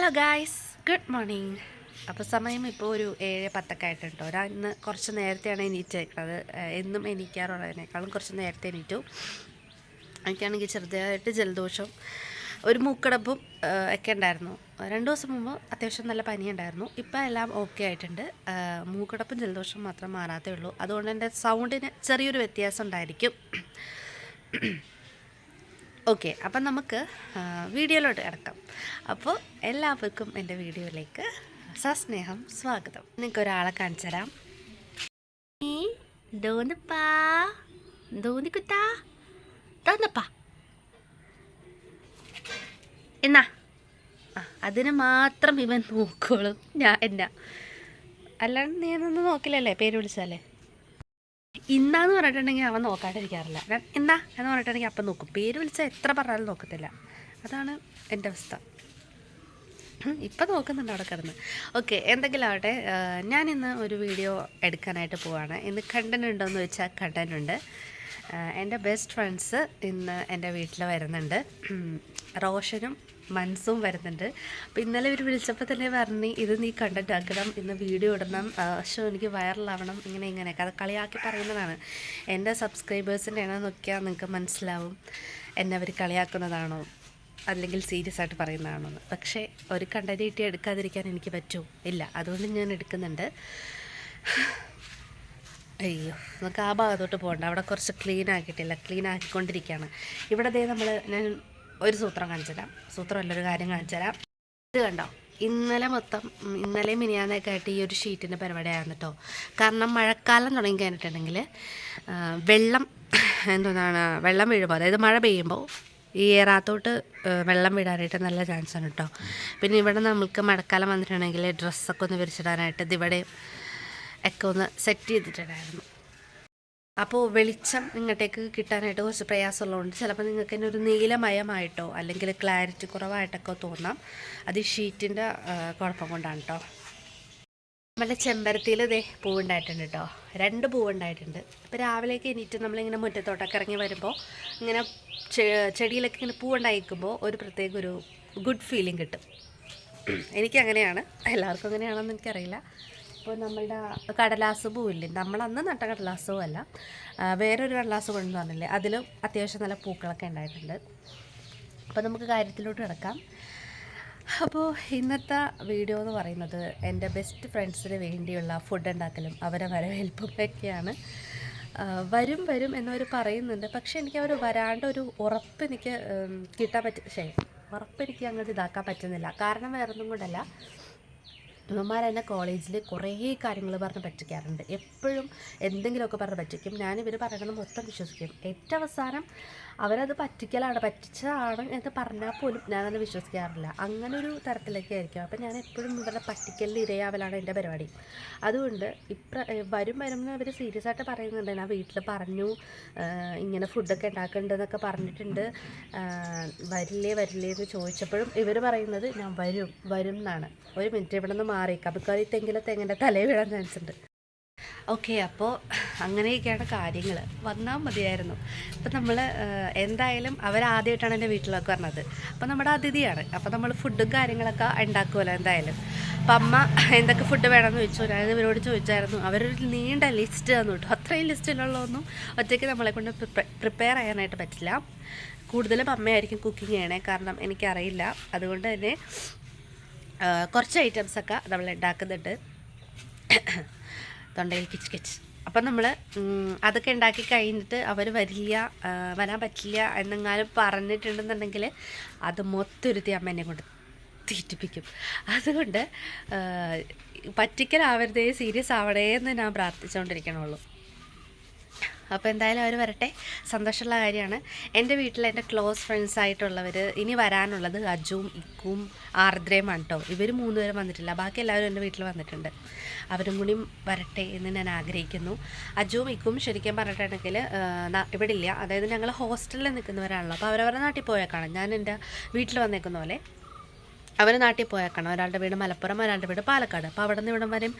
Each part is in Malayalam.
ഹലോ ഗായ്സ് ഗുഡ് മോർണിംഗ് അപ്പോൾ സമയം ഇപ്പോൾ ഒരു ഏഴ് പത്തൊക്കെ ആയിട്ടുണ്ട്. ഒരാ ഇന്ന് കുറച്ച് നേരത്തെയാണ് എണീറ്റേക്കുന്നത് എന്നും എണീക്കാറുള്ളതിനേക്കാളും കുറച്ച് നേരത്തെ എണീറ്റു. എനിക്കാണെങ്കിൽ ചെറുതായിട്ട് ജലദോഷം ഒരു മൂക്കടപ്പും ഒക്കെ ഉണ്ടായിരുന്നു. രണ്ട് ദിവസം മുമ്പ് അത്യാവശ്യം നല്ല പനി ഉണ്ടായിരുന്നു ഇപ്പം എല്ലാം ഓക്കെ ആയിട്ടുണ്ട്. മൂക്കടപ്പും ജലദോഷം മാത്രം മാറാത്തേ ഉള്ളൂ. അതുകൊണ്ട് എന്റെ സൗണ്ടിന് ചെറിയൊരു വ്യത്യാസം ഉണ്ടായിരിക്കും. ഓക്കെ അപ്പം നമുക്ക് വീഡിയോയിലോട്ട് കിടക്കാം. അപ്പോൾ എല്ലാവർക്കും എന്റെ വീഡിയോയിലേക്ക് സസ്നേഹം സ്വാഗതം. നിങ്ങൾക്ക് ഒരാളെ കാണിച്ചു തരാം. നീ എന്നാ? ആ അതിന് മാത്രം ഇവൻ നോക്കോളും ഞാൻ എന്നാ? അല്ലാണ്ട് നീ എന്നൊന്നും നോക്കില്ലല്ലേ? പേര് വിളിച്ചാലേ? ഇന്നാന്ന് പറഞ്ഞിട്ടുണ്ടെങ്കിൽ അവൻ നോക്കാണ്ടിരിക്കാറില്ല. എന്നാ എന്ന് പറഞ്ഞിട്ടുണ്ടെങ്കിൽ അപ്പം നോക്കും. പേര് വിളിച്ചാൽ എത്ര പറഞ്ഞാലും നോക്കത്തില്ല. അതാണ് എന്റെ അവസ്ഥ. ഇപ്പം നോക്കുന്നുണ്ട് അവിടെ കിടന്ന്. ഓക്കെ എന്തെങ്കിലും ആവട്ടെ ഞാനിന്ന് ഒരു വീഡിയോ എടുക്കാനായിട്ട് പോവാണ്. ഇന്ന് കണ്ടന്റ് ഉണ്ടോ എന്ന് വെച്ചാൽ കണ്ടന്റ് ഉണ്ട് എന്റെ ബെസ്റ്റ് ഫ്രണ്ട്സ് ഇന്ന് എന്റെ വീട്ടിൽ വരുന്നുണ്ട്. റോഷനും മൻസും വരുന്നുണ്ട്. അപ്പോൾ ഇന്നലെ ഇവർ വിളിച്ചപ്പോൾ തന്നെ പറഞ്ഞു ഇത് നീ കണ്ടന്റ് ആക്കണം ഇന്ന് വീഡിയോ ഇടണം പക്ഷേ എനിക്ക് വൈറലാവണം ഇങ്ങനെ ഇങ്ങനെയൊക്കെ. അത് കളിയാക്കി പറയുന്നതാണ്. എന്റെ സബ്സ്ക്രൈബേഴ്സിന്റെ എണ്ണം നോക്കിയാൽ നിങ്ങൾക്ക് മനസ്സിലാവും എന്നെ അവർ കളിയാക്കുന്നതാണോ അല്ലെങ്കിൽ സീരിയസ് ആയിട്ട് പറയുന്നതാണോ എന്ന്. പക്ഷേ ഒരു കണ്ടന്റ് കിട്ടി എടുക്കാതിരിക്കാൻ എനിക്ക് പറ്റുമോ ഇല്ല അതുകൊണ്ട് ഞാൻ എടുക്കുന്നുണ്ട്. അയ്യോ നമുക്ക് ആ ഭാഗത്തോട്ട് പോകണ്ട. അവിടെ കുറച്ച് ക്ലീൻ ആക്കിയിട്ടില്ല ക്ലീൻ ആക്കിക്കൊണ്ടിരിക്കുകയാണ്. ഇവിടെ ദേ നമ്മൾ ഞാൻ ഒരു സൂത്രം കാണിച്ചു തരാം. സൂത്രമല്ല ഒരു കാര്യം കാണിച്ചു തരാം. ഇത് കണ്ടോ? ഇന്നലെ മൊത്തം ഇന്നലെ മിനിയാന്നൊക്കെ ആയിട്ട് ഈ ഒരു ഷീറ്റിന്റെ പരിപാടിയായിരുന്നു കേട്ടോ കാരണം മഴക്കാലം തുടങ്ങി കഴിഞ്ഞിട്ടുണ്ടെങ്കിൽ വെള്ളം എന്തോന്നാണ് വെള്ളം വീഴുമ്പോൾ അതായത് മഴ പെയ്യുമ്പോൾ ഈ ഏറാത്തോട്ട് വെള്ളം വിടാനായിട്ട് നല്ല ചാൻസ് ആണ് കേട്ടോ പിന്നെ ഇവിടെ നമ്മൾക്ക് മഴക്കാലം വന്നിട്ടുണ്ടെങ്കിൽ ഡ്രസ്സൊക്കെ ഒന്ന് വിരിച്ചിടാനായിട്ട് ഇതിവിടെ ഒക്കെ ഒന്ന് സെറ്റ് ചെയ്തിട്ടുണ്ടായിരുന്നു. അപ്പോൾ വെളിച്ചം ഇങ്ങോട്ടേക്ക് കിട്ടാനായിട്ട് കുറച്ച് പ്രയാസമുള്ളതുകൊണ്ട് ചിലപ്പോൾ നിങ്ങൾക്ക് തന്നെ ഒരു നീലമയമായിട്ടോ അല്ലെങ്കിൽ ക്ലാരിറ്റി കുറവായിട്ടൊക്കെ തോന്നാം. അത് ഈ ഷീറ്റിന്റെ കുഴപ്പം കൊണ്ടാണ് കേട്ടോ നമ്മുടെ ചെമ്പരത്തിയിൽ ഇതേ പൂവുണ്ടായിട്ടുണ്ട് കേട്ടോ രണ്ട് പൂവുണ്ടായിട്ടുണ്ട്. ഇപ്പോൾ രാവിലേക്ക് എണീറ്റ് നമ്മളിങ്ങനെ മുറ്റത്തോട്ടൊക്കെ ഇറങ്ങി വരുമ്പോൾ ഇങ്ങനെ ചെടിയിലൊക്കെ ഇങ്ങനെ പൂവുണ്ടായിരിക്കുമ്പോൾ ഒരു പ്രത്യേക ഒരു ഗുഡ് ഫീലിംഗ് കിട്ടും. എനിക്കങ്ങനെയാണ്. എല്ലാവർക്കും അങ്ങനെയാണെന്ന് എനിക്കറിയില്ല. ഇപ്പോൾ നമ്മളുടെ കടലാസ് പൂവില്ലേ? നമ്മളന്ന് നട്ട കടലാസ് പൂവല്ല. വേറൊരു കടലാസ് കൊണ്ടു പറഞ്ഞില്ലേ? അതിലും അത്യാവശ്യം നല്ല പൂക്കളൊക്കെ ഉണ്ടായിട്ടുണ്ട്. അപ്പോൾ നമുക്ക് കാര്യത്തിലോട്ട് കിടക്കാം. അപ്പോൾ ഇന്നത്തെ വീഡിയോ എന്ന് പറയുന്നത് എന്റെ ബെസ്റ്റ് ഫ്രണ്ട്സിന് വേണ്ടിയുള്ള ഫുഡ് ഉണ്ടാക്കലും അവരെ വരവേൽപ്പും ഒക്കെയാണ് വരും വരും എന്നവർ പറയുന്നുണ്ട്. പക്ഷേ എനിക്ക് അവർ വരാണ്ട് ഒരു ഉറപ്പ് എനിക്ക് കിട്ടാൻ പറ്റ ശരി ഉറപ്പ് എനിക്ക് അങ്ങോട്ട് ഇതാക്കാൻ പറ്റുന്നില്ല. കാരണം വേറൊന്നും കൊണ്ടല്ല ഇവന്മാർ എന്നെ കോളേജിൽ കുറേ കാര്യങ്ങൾ പറഞ്ഞ് പറ്റിക്കാറുണ്ട്. എപ്പോഴും എന്തെങ്കിലുമൊക്കെ പറഞ്ഞ് പറ്റിക്കും. ഞാൻ ഞാനിവർ പറയണത് മൊത്തം വിശ്വസിക്കും. ഏറ്റവും അവസാനം അവരത് പറ്റിക്കലാണ് പറ്റിച്ചതാണ് എന്ന് പറഞ്ഞാൽ പോലും ഞാനത് വിശ്വസിക്കാറില്ല. അങ്ങനെ ഒരു തരത്തിലൊക്കെ ആയിരിക്കും അപ്പം ഞാൻ എപ്പോഴും ഇവരുടെ പറ്റിക്കലിൽ ഇരയാവലാണ് എന്റെ പരിപാടി. അതുകൊണ്ട് ഇപ്ര വരും വരും അവർ സീരിയസ് ആയിട്ട് പറയുന്നുണ്ട്. ഞാൻ വീട്ടിൽ പറഞ്ഞു ഇങ്ങനെ ഫുഡൊക്കെ ഉണ്ടാക്കുന്നുണ്ടെന്നൊക്കെ പറഞ്ഞിട്ടുണ്ട്. വരില്ലേ വരില്ലേ എന്ന് ചോദിച്ചപ്പോഴും ഇവർ പറയുന്നത് ഞാൻ വരും വരും എന്നാണ്. ഒരു മിനിറ്റ് ഇവിടെ നിന്ന് മാറി ഈ തെങ്ങിലെ തെങ്ങിന്റെ തലയിൽ വീഴാൻ ചാൻസ് ഉണ്ട്. ഓക്കെ അപ്പോൾ അങ്ങനെയൊക്കെയാണ് കാര്യങ്ങൾ വന്നാൽ മതിയായിരുന്നു. അപ്പം നമ്മൾ എന്തായാലും അവരാദ്യമായിട്ടാണ് എന്റെ വീട്ടിലൊക്കെ പറഞ്ഞത് അപ്പം നമ്മുടെ അതിഥിയാണ്. അപ്പം നമ്മൾ ഫുഡും കാര്യങ്ങളൊക്കെ ഉണ്ടാക്കുമല്ലോ എന്തായാലും. അപ്പം അമ്മ എന്തൊക്കെ ഫുഡ് വേണമെന്ന് ചോദിച്ചു. ഞാൻ ഇവരോട് ചോദിച്ചായിരുന്നു. അവരൊരു നീണ്ട ലിസ്റ്റ് തന്നു കേട്ടോ. അത്രയും ലിസ്റ്റിലുള്ളതൊന്നും ഒറ്റയ്ക്ക് നമ്മളെ കൊണ്ട് പ്രിപ്പയർ ചെയ്യാനായിട്ട് പറ്റില്ല. കൂടുതലും അമ്മയായിരിക്കും കുക്കിംഗ് ചെയ്യണേ. കാരണം എനിക്കറിയില്ല. അതുകൊണ്ട് തന്നെ കുറച്ച് ഐറ്റംസൊക്കെ നമ്മൾ ഉണ്ടാക്കുന്നുണ്ട്. തൊണ്ടയിൽ കിച്ച് കിച്ച്. അപ്പം നമ്മൾ അതൊക്കെ ഉണ്ടാക്കി കഴിഞ്ഞിട്ട് അവർ വരില്ല വരാൻ പറ്റില്ല എന്നെങ്ങാനും പറഞ്ഞിട്ടുണ്ടെന്നുണ്ടെങ്കിൽ അത് മൊത്തൊരുത്തി അമ്മ എന്നെ കൊണ്ട് തീറ്റിപ്പിക്കും. അതുകൊണ്ട് പറ്റിക്കലാവരുതേ സീരിയസ് ആവണേ എന്ന് ഞാൻ പ്രാർത്ഥിച്ചുകൊണ്ടിരിക്കണുള്ളൂ അപ്പോൾ എന്തായാലും അവർ വരട്ടെ. സന്തോഷമുള്ള കാര്യമാണ്. എന്റെ വീട്ടിൽ എന്റെ ക്ലോസ് ഫ്രണ്ട്സ് ആയിട്ടുള്ളവർ ഇനി വരാനുള്ളത് അജുവും ഇക്കും ആർദ്രയുമാണ് കേട്ടോ ഇവർ മൂന്നുപേരും വന്നിട്ടില്ല. ബാക്കി എല്ലാവരും എന്റെ വീട്ടിൽ വന്നിട്ടുണ്ട്. അവരും കൂടി വരട്ടെ എന്ന് ഞാൻ ആഗ്രഹിക്കുന്നു. അജുവും ഇക്കും ശരിക്കും പറഞ്ഞിട്ടുണ്ടെങ്കിൽ ഇവിടെ ഇല്ല. അതായത് ഞങ്ങൾ ഹോസ്റ്റലിൽ നിൽക്കുന്നവരാണല്ലോ. അപ്പോൾ അവരവരുടെ നാട്ടിൽ പോയേക്കാണ്. ഞാൻ എന്റെ വീട്ടിൽ വന്നേക്കുന്ന പോലെ. അവർ നാട്ടിൽ പോയേക്കണം. ഒരാളുടെ വീട് മലപ്പുറം ഒരാളുടെ വീട് പാലക്കാട്. അപ്പോൾ അവിടെ നിന്ന് ഇവിടം വരെയും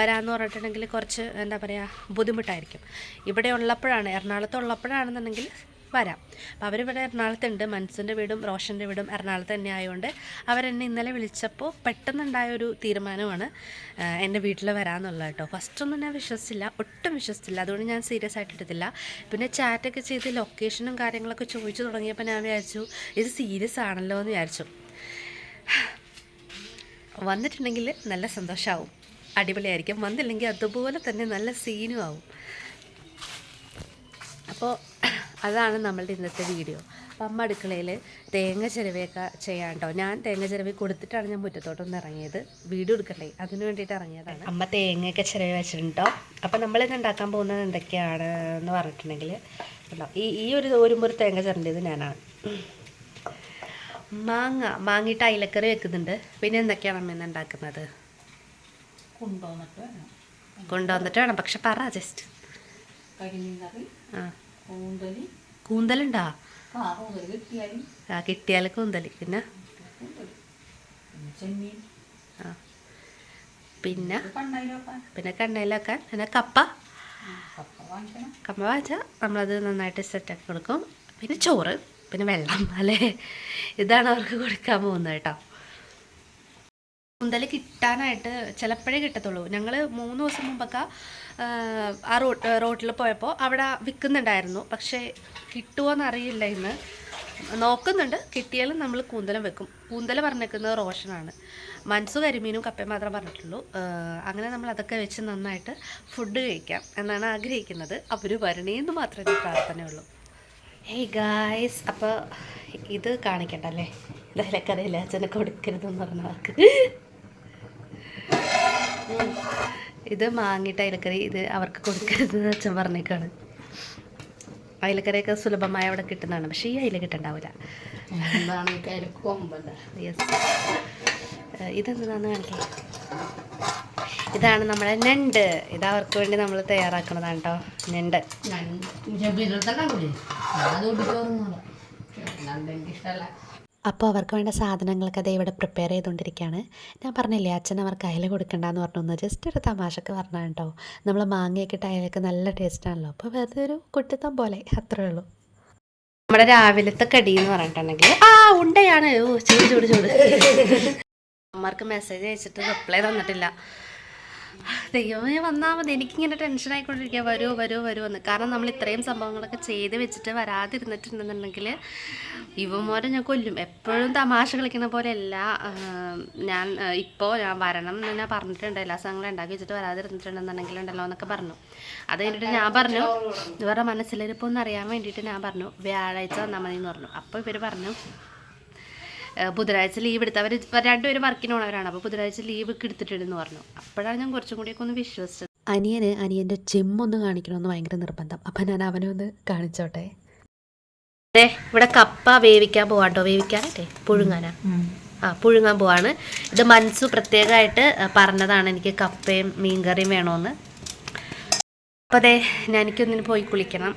വരാമെന്ന് പറഞ്ഞിട്ടുണ്ടെങ്കിൽ കുറച്ച് എന്താ പറയുക ബുദ്ധിമുട്ടായിരിക്കും. ഇവിടെ ഉള്ളപ്പോഴാണ് എറണാകുളത്ത് ഉള്ളപ്പോഴാണെന്നുണ്ടെങ്കിൽ വരാം. അപ്പോൾ അവരിവിടെ എറണാകുളത്തുണ്ട് മനസ്സിന്റെ വീടും റോഷന്റെ വീടും എറണാകുളത്ത് തന്നെ ആയതുകൊണ്ട് അവരെന്നെ ഇന്നലെ വിളിച്ചപ്പോൾ പെട്ടെന്നുണ്ടായ ഒരു തീരുമാനമാണ് എന്റെ വീട്ടിൽ വരാമെന്നുള്ളത് കേട്ടോ ഫസ്റ്റൊന്നും ഞാൻ വിശ്വസിച്ചില്ല. ഒട്ടും വിശ്വസിച്ചില്ല. അതുകൊണ്ട് ഞാൻ സീരിയസ് ആയിട്ട് എടുത്തില്ല പിന്നെ ചാറ്റൊക്കെ ചെയ്ത് ലൊക്കേഷനും കാര്യങ്ങളൊക്കെ ചോദിച്ചു തുടങ്ങിയപ്പോൾ ഞാൻ വിചാരിച്ചു ഇത് സീരിയസ് ആണല്ലോ എന്ന് വിചാരിച്ചു. വന്നിട്ടുണ്ടെങ്കിൽ നല്ല സന്തോഷമാവും അടിപൊളിയായിരിക്കും. വന്നില്ലെങ്കിൽ അതുപോലെ തന്നെ നല്ല സീനും ആവും. അപ്പോൾ അതാണ് നമ്മളുടെ ഇന്നത്തെ വീഡിയോ അമ്മ അടുക്കളയിൽ തേങ്ങ ചിരവിയൊക്കെ ചെയ്യാണ്ടോ ഞാൻ തേങ്ങ ചിരവി കൊടുത്തിട്ടാണ് ഞാൻ മുറ്റത്തോട്ടൊന്ന് ഇറങ്ങിയത്. വീട് എടുക്കണ്ടേ? അതിന് വേണ്ടിയിട്ട് ഇറങ്ങിയതാണ്. അമ്മ തേങ്ങയൊക്കെ ചിരവി വെച്ചിട്ടുണ്ടോ? അപ്പം നമ്മളിന്ന് ഉണ്ടാക്കാൻ പോകുന്നത് എന്തൊക്കെയാണ് എന്ന് പറഞ്ഞിട്ടുണ്ടെങ്കിൽ ഈ ഈ ഒരു ഒരു തേങ്ങ ചിരണ്ടിയത് ഞാനാണ്. മാങ്ങ മാങ്ങിയിട്ട് അയിലക്കറി വെക്കുന്നുണ്ട്. പിന്നെ എന്തൊക്കെയാണ് അമ്മ ഉണ്ടാക്കുന്നത്? കൊണ്ടുവന്നിട്ട് വേണം. പക്ഷെ പറ ജസ്റ്റ്. കൂന്തലുണ്ടാ? ആ കിട്ടിയാൽ കൂന്തൽ പിന്നെ? പിന്നെ പിന്നെ? കണ്ണയിലാക്കാൻ കണ്ണയിലൊക്കെ പിന്നെ കപ്പ. കപ്പ വാങ്ങിച്ചാൽ നമ്മളത് നന്നായിട്ട് സെറ്റാക്കി കൊടുക്കും. പിന്നെ ചോറ്. പിന്നെ വെള്ളം അല്ലേ? ഇതാണ് അവർക്ക് കൊടുക്കാൻ പോകുന്നത് കേട്ടോ. കൂന്തൽ കിട്ടാനായിട്ട് ചിലപ്പോഴേ കിട്ടത്തുള്ളൂ. ഞങ്ങൾ മൂന്ന് ദിവസം മുമ്പൊക്കെ ആ, റോട്ടിൽ പോയപ്പോൾ അവിടെ വിൽക്കുന്നുണ്ടായിരുന്നു. പക്ഷേ കിട്ടുമോ അറിയില്ല ഇന്ന്. നോക്കുന്നുണ്ട്. കിട്ടിയാലും നമ്മൾ കൂന്തലം വെക്കും. കൂന്തൽ പറഞ്ഞേക്കുന്നത് റോഷനാണ്. മനസ്സു കരിമീനും കപ്പയും മാത്രം പറഞ്ഞിട്ടുള്ളൂ. അങ്ങനെ നമ്മൾ അതൊക്കെ വെച്ച് നന്നായിട്ട് ഫുഡ് കഴിക്കാം എന്നാണ് ആഗ്രഹിക്കുന്നത്. അവർ വരണേന്ന് മാത്രമേ പ്രാർത്ഥനയുള്ളൂ. ഹേയ് ഗായ്സ് അപ്പോൾ ഇത് കാണിക്കണ്ടല്ലേ ഇതലക്കറിയില്ല അച്ഛനെ കൊടുക്കരുതെന്ന് പറഞ്ഞവർക്ക് ഇത് മാങ്ങിയിട്ട് അയിലക്കറി ഇത് അവർക്ക് കൊടുക്കരുതെന്ന് അച്ഛൻ പറഞ്ഞേക്കാണ്. അയിലക്കറിയൊക്കെ സുലഭമായി അവിടെ കിട്ടുന്നതാണ്. പക്ഷേ ഈ അയില കിട്ടണ്ടാവില്ല യെസ് ഇതെന്താണെന്ന് കാണിക്കാം? ഇതാണ് നമ്മുടെ നെണ്ട് ഇത് അവർക്ക് വേണ്ടി നമ്മൾ തയ്യാറാക്കുന്നതാണ് കേട്ടോ നെണ്ട് ഇഷ്ടമല്ല അപ്പോൾ അവർക്ക് വേണ്ട സാധനങ്ങളൊക്കെ അതേ ഇവിടെ പ്രിപ്പയർ ചെയ്തുകൊണ്ടിരിക്കുകയാണ് ഞാൻ പറഞ്ഞില്ലേ അച്ഛൻ അവർക്ക് അയല കൊടുക്കണ്ടെന്ന് പറഞ്ഞു. ജസ്റ്റ് ഒരു തമാശക്ക് പറഞ്ഞാൽ കേട്ടോ നമ്മൾ മാങ്ങയൊക്കെ ഇട്ട് അയലൊക്കെ നല്ല ടേസ്റ്റാണല്ലോ അപ്പോൾ വെറുതെ ഒരു കുട്ടിത്തം പോലെ അത്രേ ഉള്ളൂ. നമ്മുടെ രാവിലത്തെ കടി എന്ന് പറഞ്ഞിട്ടുണ്ടെങ്കിൽ ആ ഉണ്ടയാണ്. ഓ ചൂട് ചൂട് ചൂട്. അമ്മമാർക്ക് മെസ്സേജ് അയച്ചിട്ട് റിപ്ലൈ തന്നിട്ടില്ല. ദൈവമേ വന്നാൽ മതി എനിക്കിങ്ങനെ ടെൻഷൻ ആയിക്കൊണ്ടിരിക്കുക. വരൂ വരൂ വരൂ എന്ന്. കാരണം നമ്മൾ ഇത്രയും സംഭവങ്ങളൊക്കെ ചെയ്ത് വെച്ചിട്ട് വരാതിരുന്നിട്ടുണ്ടെന്നുണ്ടെങ്കിൽ ഇവന്മാരെ ഞാൻ കൊല്ലും. എപ്പോഴും തമാശ കളിക്കുന്ന പോലെയല്ല ഞാൻ ഇപ്പോൾ ഞാൻ വരണം എന്ന് ഞാൻ പറഞ്ഞിട്ടുണ്ട്. എല്ലാ സാധനങ്ങളും ഉണ്ടാക്കി വെച്ചിട്ട് വരാതിരുന്നിട്ടുണ്ടെന്നുണ്ടെങ്കിൽ ഉണ്ടല്ലോ എന്നൊക്കെ പറഞ്ഞു. അത് കഴിഞ്ഞിട്ട് ഞാൻ പറഞ്ഞു ഇവരുടെ അറിയാൻ വേണ്ടിയിട്ട് ഞാൻ പറഞ്ഞു വ്യാഴാഴ്ച വന്നാൽ മതി എന്ന് പറഞ്ഞു. അപ്പോൾ ഇവർ പറഞ്ഞു ബുധനാഴ്ച ലീവ് എടുത്ത് അവർ രണ്ടുപേരും വർക്കിന് പോണവരാണ്. അപ്പോൾ ബുധനാഴ്ച ലീവ് ഒക്കെ എടുത്തിട്ടുണ്ടെന്ന് പറഞ്ഞു. അപ്പോഴാണ് ഞാൻ കുറച്ചും കൂടിയൊക്കെ ഒന്ന് വിശ്വസിച്ചത്. അനിയന് അനിയന്റെ ചെമ്മൊന്ന് കാണിക്കണമെന്ന് ഭയങ്കര നിർബന്ധം. അപ്പം ഞാൻ അവനെ ഒന്ന് കാണിച്ചോട്ടെ? അതെ ഇവിടെ കപ്പ വേവിക്കാൻ പോവാട്ടോ. വേവിക്കാനല്ലേ? പുഴുങ്ങാനാ? ആ പുഴുങ്ങാൻ പോവാണ്. ഇത് മനസ്സു പ്രത്യേകമായിട്ട് പറഞ്ഞതാണ് എനിക്ക് കപ്പയും മീൻകറിയും വേണമെന്ന് അപ്പോൾ അതെ ഞാൻ എനിക്കൊന്നിന് പോയി കുളിക്കണം.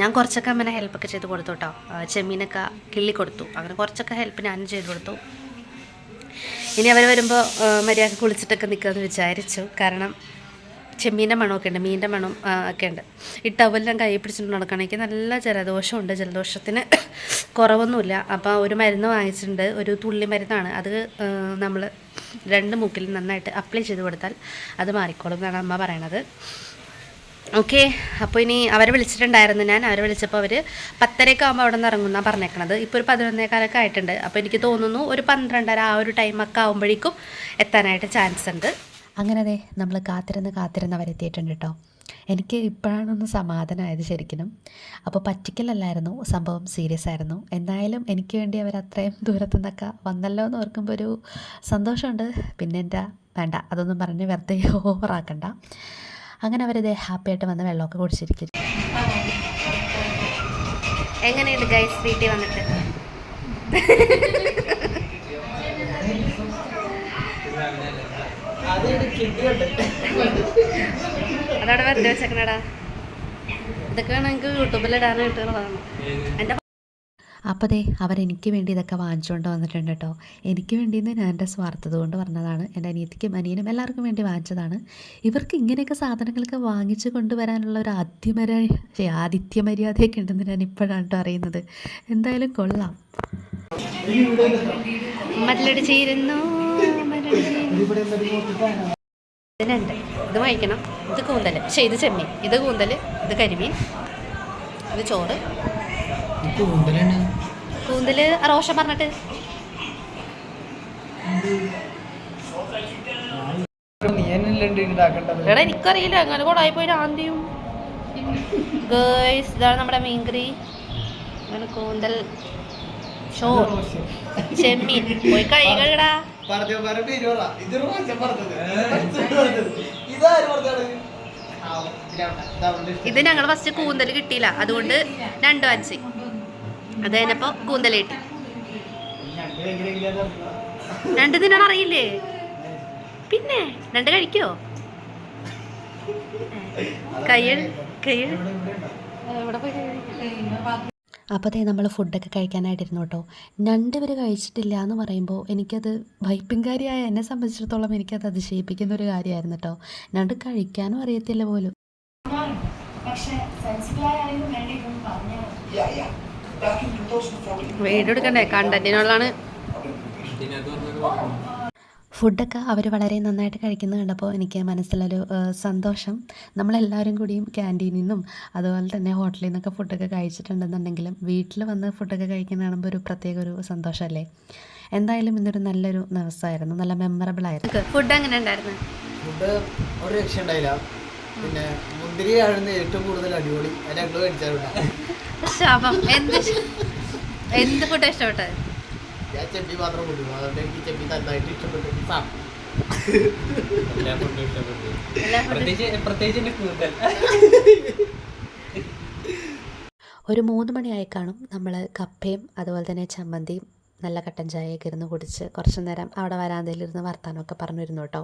ഞാൻ കുറച്ചൊക്കെ അമ്മനെ ഹെൽപ്പൊക്കെ ചെയ്ത് കൊടുത്തു കേട്ടോ ചെമ്മീനൊക്കെ കിള്ളി കൊടുത്തു. അങ്ങനെ കുറച്ചൊക്കെ ഹെൽപ്പ് ഞാനും ചെയ്ത് കൊടുത്തു. ഇനി അവർ വരുമ്പോൾ മര്യാദ കുളിച്ചിട്ടൊക്കെ നിൽക്കുമെന്ന് വിചാരിച്ചു. കാരണം ചെമ്മീന്റെ മണമൊക്കെ ഉണ്ട് മീനിന്റെ മണം ഒക്കെ ഉണ്ട്. ഈ ടവലെല്ലാം കൈ പിടിച്ചിട്ട് നടക്കണമെങ്കിൽ നല്ല ജലദോഷമുണ്ട്. ജലദോഷത്തിന് കുറവൊന്നുമില്ല. അപ്പോൾ ഒരു മരുന്ന് വാങ്ങിച്ചിട്ടുണ്ട്. ഒരു തുള്ളി മരുന്നാണ്. അത് നമ്മൾ രണ്ട് മൂക്കിൽ നന്നായിട്ട് അപ്ലൈ ചെയ്ത് കൊടുത്താൽ അത് മാറിക്കോളും എന്നാണ് അമ്മ പറയണത്. ഓക്കെ അപ്പോൾ ഇനി അവരെ വിളിച്ചിട്ടുണ്ടായിരുന്നു ഞാൻ. അവരെ വിളിച്ചപ്പോൾ അവർ പത്തരയൊക്കെ ആകുമ്പോൾ അവിടെ നിന്ന് ഇറങ്ങുന്ന പറഞ്ഞേക്കണത്. ഇപ്പോൾ ഒരു പതിനൊന്നേക്കാലൊക്കെ ആയിട്ടുണ്ട്. അപ്പോൾ എനിക്ക് തോന്നുന്നു ഒരു പന്ത്രണ്ടര ആ ഒരു ടൈമൊക്കെ ആകുമ്പോഴേക്കും എത്താനായിട്ട് ചാൻസ് ഉണ്ട്. അങ്ങനെ അതെ നമ്മൾ കാത്തിരുന്ന് കാത്തിരുന്ന് അവരെത്തിയിട്ടുണ്ട് കേട്ടോ എനിക്ക് ഇപ്പോഴാണൊന്ന് സമാധാനമായത് ശരിക്കും അപ്പോൾ പറ്റിക്കലല്ലായിരുന്നു സംഭവം സീരിയസ് ആയിരുന്നു. എന്തായാലും എനിക്ക് വേണ്ടി അവർ അത്രയും ദൂരത്തു നിന്നൊക്കെ വന്നല്ലോ എന്ന് ഓർക്കുമ്പോൾ ഒരു സന്തോഷമുണ്ട്. പിന്നെ എന്റെ വേണ്ട അതൊന്നും പറഞ്ഞ് വെറുതെ ഓവറാക്കണ്ട അങ്ങനെ അവരിത് ഹാപ്പിയായിട്ട് വന്ന് വെള്ളമൊക്കെ കുടിച്ചിരിക്കും അതവിടെ വെറുതെ വെച്ചേക്കണടാ. ഇതൊക്കെ വേണം എനിക്ക് യൂട്യൂബിൽ ഇടാനായിട്ടുള്ളതാണ് എന്റെ അപ്പോൾ ദേ അവരെനിക്ക് വേണ്ടി ഇതൊക്കെ വാങ്ങിച്ചുകൊണ്ട് വന്നിട്ടുണ്ട് കേട്ടോ എനിക്ക് വേണ്ടിയെന്ന് ഞാൻ എന്റെ സ്വാർത്ഥത കൊണ്ട് പറഞ്ഞതാണ്. എന്റെ അനിയത്തിക്കും അനിയനും എല്ലാവർക്കും വേണ്ടി വാങ്ങിച്ചതാണ്. ഇവർക്ക് ഇങ്ങനെയൊക്കെ സാധനങ്ങളൊക്കെ വാങ്ങിച്ച് കൊണ്ടുവരാനുള്ള ഒരു ആദ്യമര ആദിത്യ മര്യാദയൊക്കെ ഉണ്ടെന്ന് ഞാൻ ഇപ്പോഴാണ് കേട്ടോ അറിയുന്നത്. എന്തായാലും കൊള്ളാം. ഇതിനുണ്ട് ഇത് വാങ്ങിക്കണം ഇത് കൂന്തൽ പക്ഷേ ഇത് ചെമ്മീൻ. ഇത് കൂന്തൽ ഇത് കരിമീൻ. ഇത് ചോറ്. കൂന്തൽ റോഷൻ പറഞ്ഞിട്ട്. എടാ എനിക്കറിയില്ല. അങ്ങനെ കൂടെ പോയി ആദ്യം ഗേൾസ് ഇതാണ് നമ്മുടെ മീൻകറി. കൂന്തൽ. ചോറ് ചെമ്മീൻ. പോയി കൈ കഴുകടാ ഇത് ഞങ്ങൾ ഫസ്റ്റ് കൂന്തൽ കിട്ടിയില്ല. അതുകൊണ്ട് രണ്ടു വാങ്ങിച്ച് അത് കഴിഞ്ഞപ്പോ കൂന്തലേട്ടി രണ്ടു തിന്നാൻ അറിയില്ലേ? പിന്നെ രണ്ട് കഴിക്കോ? കയ്യൽ കയ്യിൽ എവിടെ പോയി? അപ്പോൾ അതേ നമ്മൾ ഫുഡൊക്കെ കഴിക്കാനായിട്ടിരുന്നു കേട്ടോ. രണ്ടുപേർ കഴിച്ചിട്ടില്ല എന്ന് പറയുമ്പോൾ എനിക്കത് വൈപ്പിൻകാരിയായ എന്നെ സംബന്ധിച്ചിടത്തോളം എനിക്കത് അതിശയിപ്പിക്കുന്ന ഒരു കാര്യമായിരുന്നു കേട്ടോ. രണ്ട് കഴിക്കാനും അറിയത്തില്ല പോലും. വീഡിയോ എടുക്കണ്ടേ കണ്ടന്റിനുള്ളതാണ്. ഫുഡൊക്കെ അവർ വളരെ നന്നായിട്ട് കഴിക്കുന്നത് കണ്ടപ്പോൾ എനിക്ക് മനസ്സിലൊരു സന്തോഷം. നമ്മളെല്ലാവരും കൂടിയും ക്യാന്റീനിൽ നിന്നും അതുപോലെ തന്നെ ഹോട്ടലിൽ നിന്നൊക്കെ ഫുഡൊക്കെ കഴിച്ചിട്ടുണ്ടെന്നുണ്ടെങ്കിലും വീട്ടിൽ വന്ന് ഫുഡൊക്കെ കഴിക്കുന്ന കാണുമ്പോൾ ഒരു പ്രത്യേക ഒരു സന്തോഷമല്ലേ? എന്തായാലും ഇന്നൊരു നല്ലൊരു ദിവസമായിരുന്നു. നല്ല മെമ്മറബിൾ ആയിരുന്നു. ഫുഡ് എങ്ങനെ ഉണ്ടായിരുന്നു? ഫുഡ് ഒരു രക്ഷ ഉണ്ടായില്ല പിന്നെ മുന്തിരി ആയിരുന്നു ഏറ്റവും കൂടുതൽ അടിപൊളി. അത് ഞങ്ങൾ മേടിച്ചാറുണ്ട് ശാപം. എന്ത് എന്ത് ഫുഡ് ഇഷ്ടപ്പെട്ടത് ഞാൻ ചെപ്പി മാത്രം കൊണ്ടുപോകും അതുകൊണ്ട് എനിക്ക് ചെപ്പി നന്നായിട്ട് ഇഷ്ടപ്പെട്ടു. എല്ലാ പ്രത്യേകിച്ച് എന്റെ കൂന്തൽ ഒരു മൂന്ന് മണിയായി കാണും നമ്മൾ കപ്പയും അതുപോലെ തന്നെ ചമ്മന്തിയും നല്ല കട്ടൻ ചായയൊക്കെ ഇരുന്ന് കുടിച്ച് കുറച്ച് നേരം അവിടെ വരാന്തയിലിരുന്ന് വർത്താനമൊക്കെ പറഞ്ഞിരുന്നു കേട്ടോ.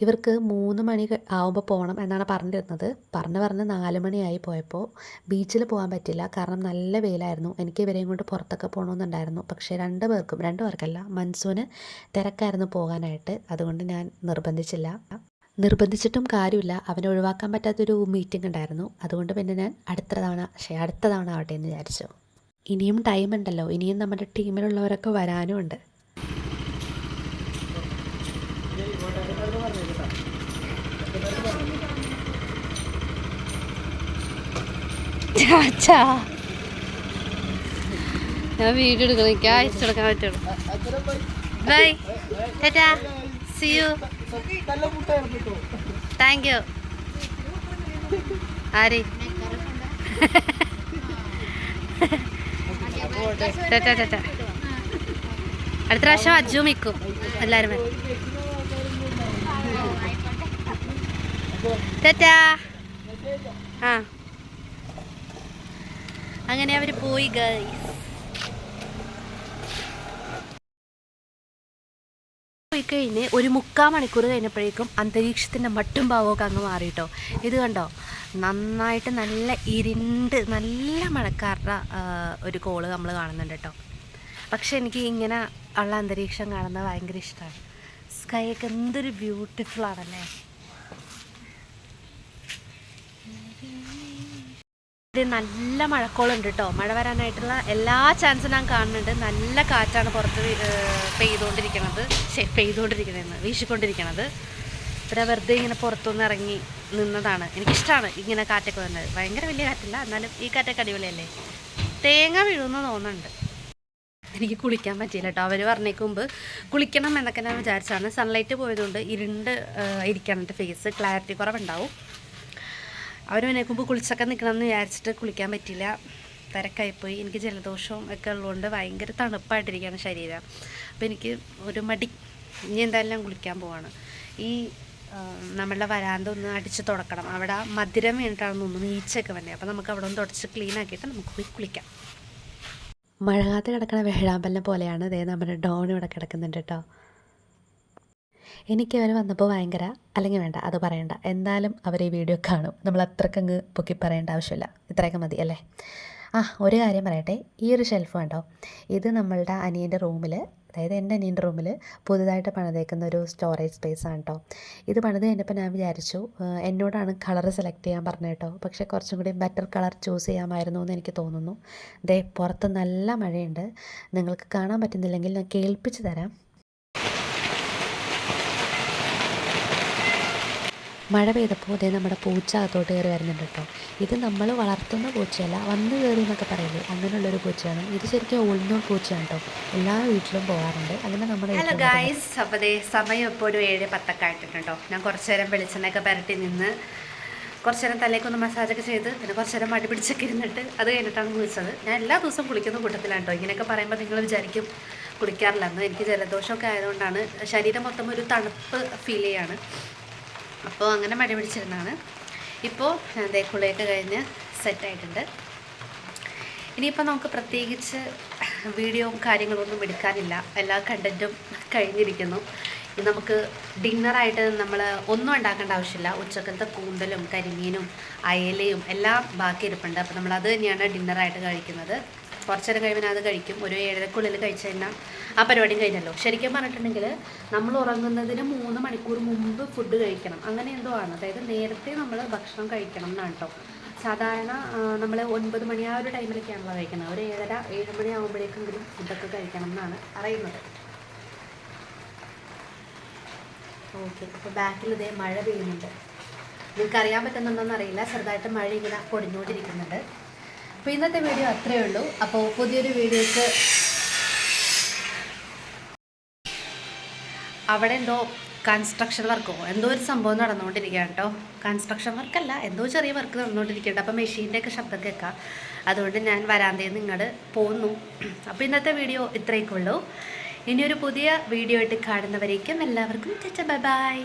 ഇവർക്ക് മൂന്ന് മണി ആവുമ്പോൾ പോകണം എന്നാണ് പറഞ്ഞിരുന്നത് പറഞ്ഞ് പറഞ്ഞ് നാല് മണിയായി പോയപ്പോൾ ബീച്ചിൽ പോകാൻ പറ്റില്ല. കാരണം നല്ല വെയിലായിരുന്നു. എനിക്ക് ഇവരെയും കൊണ്ട് പുറത്തൊക്കെ പോകണമെന്നുണ്ടായിരുന്നു പക്ഷേ രണ്ട് പേർക്കും രണ്ട് പേർക്കല്ല മൻസൂന് തിരക്കായിരുന്നു പോകാനായിട്ട്. അതുകൊണ്ട് ഞാൻ നിർബന്ധിച്ചില്ല. നിർബന്ധിച്ചിട്ടും കാര്യമില്ല. അവനെ ഒഴിവാക്കാൻ പറ്റാത്തൊരു മീറ്റിംഗ് ഉണ്ടായിരുന്നു. അതുകൊണ്ട് പിന്നെ ഞാൻ അടുത്ത തവണ പക്ഷേ അടുത്ത തവണ ആവട്ടെ എന്ന് വിചാരിച്ചു. ഇനിയും ടൈം ഉണ്ടല്ലോ. ഇനിയും നമ്മുടെ ടീമിലുള്ളവരൊക്കെ വരാനും ഉണ്ട്. ചാച്ചാ. ഞാൻ വീഡിയോ എടുക്കണം. എനിക്ക് അയച്ചു കൊടുക്കാൻ പറ്റുള്ളൂ bye. Tata. See you thank you ആരെ? Tata tata. അടുത്ത പ്രാവശ്യം അജു മിക്കും. എല്ലാവരും വരും. ടാറ്റാ. ആ. അങ്ങനെ അവർ പോയി ഗൈസ് കഴിഞ്ഞ് ഒരു മുക്കാൽ മണിക്കൂർ കഴിഞ്ഞപ്പോഴേക്കും അന്തരീക്ഷത്തിന്റെ മട്ടും ഭാവമൊക്കെ അങ്ങ് മാറിയിട്ടോ. ഇത് കണ്ടോ? നന്നായിട്ട് നല്ല ഇരുണ്ട് നല്ല മഴക്കാരുടെ ഒരു കോൾ നമ്മൾ കാണുന്നുണ്ട് കേട്ടോ. പക്ഷെ എനിക്ക് ഇങ്ങനെ ഉള്ള അന്തരീക്ഷം കാണുന്നത് ഭയങ്കര ഇഷ്ടമാണ്. സ്കൈ ഒക്കെ എന്തൊരു ബ്യൂട്ടിഫുൾ ആണല്ലേ? ഇത് നല്ല മഴക്കോളുണ്ട് കേട്ടോ മഴ വരാനായിട്ടുള്ള എല്ലാ ചാൻസും ഞാൻ കാണുന്നുണ്ട്. നല്ല കാറ്റാണ് പുറത്ത് പെയ്തുകൊണ്ടിരിക്കണത്. ശേ പെയ്തുകൊണ്ടിരിക്കണതെന്ന് വീശിക്കൊണ്ടിരിക്കണത്. ഇവിടെ വെറുതെ ഇങ്ങനെ പുറത്തുനിന്ന് ഇറങ്ങി നിന്നതാണ്. എനിക്കിഷ്ടമാണ് ഇങ്ങനെ കാറ്റൊക്കെ വന്നത്. ഭയങ്കര വലിയ കാറ്റില്ല എന്നാലും ഈ കാറ്റൊക്കെ അടിപൊളിയല്ലേ? തേങ്ങ വീഴുന്ന തോന്നുന്നുണ്ട്. എനിക്ക് കുളിക്കാൻ പറ്റിയില്ല കേട്ടോ അവർ പറഞ്ഞേക്ക് മുമ്പ് കുളിക്കണം എന്നൊക്കെ ഞാൻ വിചാരിച്ചാണ് സൺലൈറ്റ് പോയതുകൊണ്ട് ഇരുണ്ട് ഇരിക്കണം ഫേസ് ക്ലാരിറ്റി കുറവുണ്ടാവും. അവർ മുമ്പ് കുളിച്ചൊക്കെ നിൽക്കണമെന്ന് വിചാരിച്ചിട്ട് കുളിക്കാൻ പറ്റില്ല തിരക്കായിപ്പോയി. എനിക്ക് ജലദോഷവും ഒക്കെ ഉള്ളതുകൊണ്ട് ഭയങ്കര തണുപ്പായിട്ടിരിക്കുകയാണ് ശരീരം. അപ്പോൾ എനിക്ക് ഒരു മടി. ഇനി എന്തായാലും കുളിക്കാൻ പോവാണ്. ഈ നമ്മളുടെ വരാന്ത ഒന്ന് അടിച്ച് തുടക്കണം. അവിടെ മധുരം വീണിട്ടാണെന്ന് തോന്നുന്നു ഈച്ചയൊക്കെ വന്നെ. അപ്പോൾ നമുക്ക് അവിടെ ഒന്ന് തുടച്ച് ക്ലീൻ ആക്കിയിട്ട് നമുക്ക് പോയി കുളിക്കാം. മഴകാലത്ത് കിടക്കുന്ന വേഴാമ്പലിനെ പോലെയാണ് ഇതേ നമ്മുടെ ഡോൺ ഇവിടെ കിടക്കുന്നുണ്ട് കേട്ടോ. എനിക്ക് അവർ വന്നപ്പോൾ ഭയങ്കര അല്ലെങ്കിൽ വേണ്ട അത് പറയണ്ട. എന്തായാലും അവർ ഈ വീഡിയോ കാണും. നമ്മൾ അത്രക്കങ്ങ് പൊക്കി പറയേണ്ട ആവശ്യമില്ല. ഇത്രയൊക്കെ മതി അല്ലേ? ആ ഒരു കാര്യം പറയട്ടെ. ഈ ഒരു ഷെൽഫ് കണ്ടോ? ഇത് നമ്മളുടെ അനിയന്റെ റൂമിൽ അതായത് എന്റെ അനിയന്റെ റൂമിൽ പുതുതായിട്ട് പണിതേക്കുന്ന ഒരു സ്റ്റോറേജ് സ്പേസ് ആണ് കേട്ടോ ഇത് പണിത് കഴിഞ്ഞപ്പോൾ ഞാൻ വിചാരിച്ചു എന്നോടാണ് കളർ സെലക്ട് ചെയ്യാൻ പറഞ്ഞത് കേട്ടോ പക്ഷേ കുറച്ചും കൂടി ബെറ്റർ കളർ ചൂസ് ചെയ്യാമായിരുന്നു എന്ന് എനിക്ക് തോന്നുന്നു. ദേ പുറത്ത് നല്ല മഴയുണ്ട്. നിങ്ങൾക്ക് കാണാൻ പറ്റുന്നില്ലെങ്കിൽ ഞാൻ കേൾപ്പിച്ച് തരാം. മഴ പെയ്തപ്പോൾ ഇതേ നമ്മുടെ പൂച്ച അകത്തോട്ട് കയറി വരുന്നുണ്ട് കേട്ടോ. ഇത് നമ്മൾ വളർത്തുന്ന പൂച്ചയല്ല വന്ന് കയറി എന്നൊക്കെ പറയില്ലേ അങ്ങനെയുള്ളൊരു പൂച്ചയാണ്. ഇത് ശരിക്കും ഉൾന്നൂർ പൂച്ചയാണ് കേട്ടോ. എല്ലാ വീട്ടിലും പോകാറുണ്ട്. അങ്ങനെ നമ്മുടെ ഹലോ ഗായ്സ് അപ്പോൾ സമയം ഇപ്പോൾ ഒരു ഏഴ് പത്തൊക്കെ ആയിട്ടുണ്ട് ഞാൻ കുറച്ച് നേരം വെളിച്ചെണ്ണയൊക്കെ പുരട്ടി നിന്ന് കുറച്ച് നേരം തലേക്കൊന്ന് മസാജൊക്കെ ചെയ്ത് പിന്നെ കുറച്ച് നേരം മടി പിടിച്ചൊക്കെ ഇരുന്നിട്ട് അത് കഴിഞ്ഞിട്ടാണ് കുളിച്ചത്. ഞാൻ എല്ലാ ദിവസവും കുളിക്കുന്ന കൂട്ടത്തിലാണ് കേട്ടോ. ഇങ്ങനെയൊക്കെ പറയുമ്പോൾ നിങ്ങൾ വിചാരിക്കും കുളിക്കാറില്ലെന്ന് എനിക്ക് ജലദോഷമൊക്കെ ആയതുകൊണ്ടാണ് ശരീരം മൊത്തം ഒരു തണുപ്പ് ഫീൽ ചെയ്യാണ്. അപ്പോൾ അങ്ങനെ മടി പിടിച്ചിരുന്നാണ് ഇപ്പോൾ ദേ കുളിയൊക്കെ കഴിഞ്ഞ് സെറ്റായിട്ടുണ്ട് ഇനിയിപ്പോൾ നമുക്ക് പ്രത്യേകിച്ച് വീഡിയോ കാര്യങ്ങളൊന്നും എടുക്കാനില്ല. എല്ലാ കണ്ടന്റും കഴിഞ്ഞിരിക്കുന്നു. ഇനി നമുക്ക് ഡിന്നറായിട്ട് നമ്മൾ ഒന്നും ഉണ്ടാക്കേണ്ട ആവശ്യമില്ല. ഉച്ചക്കലത്തെ കൂന്തലും കരിമീനും അയലയും എല്ലാം ബാക്കി ഇരിപ്പുണ്ട്. അപ്പോൾ നമ്മളത് തന്നെയാണ് ഡിന്നറായിട്ട് കഴിക്കുന്നത്. കുറച്ച് നേരം കഴിയുമ്പോൾ അത് കഴിക്കും. ഒരു ഏഴരക്കുള്ളിൽ കഴിച്ചു കഴിഞ്ഞാൽ ആ പരിപാടിയും കഴിഞ്ഞല്ലോ. ശരിക്കും പറഞ്ഞിട്ടുണ്ടെങ്കിൽ നമ്മൾ ഉറങ്ങുന്നതിന് മൂന്ന് മണിക്കൂർ മുമ്പ് ഫുഡ് കഴിക്കണം. അങ്ങനെ എന്തോ ആണ്. അതായത് നേരത്തെ നമ്മൾ ഭക്ഷണം കഴിക്കണം എന്നാണ് കേട്ടോ സാധാരണ നമ്മൾ ഒൻപത് മണി ആ ഒരു ടൈമിലൊക്കെയാണല്ലോ കഴിക്കുന്നത്. ഒരു ഏഴര ഏഴ് മണി ആകുമ്പോഴേക്കെങ്കിലും ഫുഡൊക്കെ കഴിക്കണം എന്നാണ് അറിയുന്നത് ഓക്കെ അപ്പോൾ ബാക്കിൽ ഇതേ മഴ പെയ്യുന്നുണ്ട്. നിങ്ങൾക്ക് അറിയാൻ പറ്റുന്നുണ്ടോയെന്ന് അറിയില്ല. ചെറുതായിട്ട് മഴ ഇങ്ങനെ പൊടിഞ്ഞുകൊണ്ടിരിക്കുന്നുണ്ട്. അപ്പോൾ ഇന്നത്തെ വീഡിയോ അത്രയേ ഉള്ളൂ. അപ്പോൾ പുതിയൊരു വീഡിയോക്ക് അവിടെ എന്തോ കൺസ്ട്രക്ഷൻ വർക്കോ എന്തോ ഒരു സംഭവം നടന്നുകൊണ്ടിരിക്കുകയാണ് കേട്ടോ. കൺസ്ട്രക്ഷൻ വർക്കല്ല എന്തോ ചെറിയ വർക്ക് നടന്നുകൊണ്ടിരിക്കുന്നുണ്ട് അപ്പോൾ മെഷീന്റെ ഒക്കെ ശബ്ദം കേൾക്കാം. അതുകൊണ്ട് ഞാൻ വരാന്തയിൽ നിങ്ങൾ പോന്നു. അപ്പോൾ ഇന്നത്തെ വീഡിയോ ഇത്രയൊക്കെ ഉള്ളൂ. ഇനിയൊരു പുതിയ വീഡിയോ ആയിട്ട് കാണുന്നവരേക്കും എല്ലാവർക്കും ബൈ ബൈ.